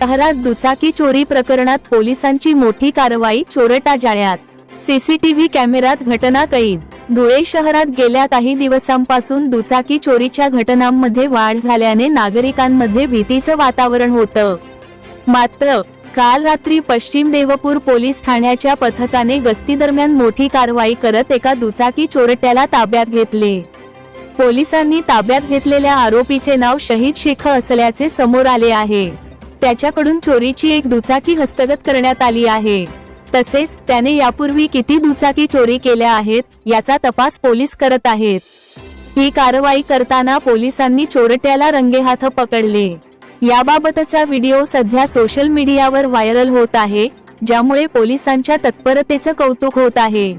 शहरात दुचाकी चोरी प्रकरणात पोलिसांची मोठी कारवाई चोरटा जाळ्यात. सीसीटीव्ही कॅमेऱ्यात घटना कैद. धुळे शहरात गेल्या काही दिवसांपासून दुचाकी चोरीच्या घटनांमध्ये वाढ झाल्याने नागरिकांमध्ये भीतीचं वातावरण होतं. मात्र काल रात्री पश्चिम देवपूर पोलीस ठाण्याच्या पथकाने गस्ती दरम्यान मोठी कारवाई करत एका दुचाकी चोरट्याला ताब्यात घेतले. पोलिसांनी ताब्यात घेतलेल्या आरोपीचे नाव शहीद शेख असल्याचे समोर आले आहे. त्याच्याकडून चोरीची एक दुचाकी हस्तगत करण्यात आली आहे. तसेच त्याने यापूर्वी किती दुचाकी चोरी केल्या आहेत याचा तपास पोलीस करत आहेत. ही कारवाई करताना पोलिसांनी चोरट्याला रंगेहाथ पकडले. याबाबतचा व्हिडिओ सध्या सोशल मीडियावर व्हायरल होत आहे ज्यामुळे पोलिसांच्या तत्परतेचं कौतुक होत आहे.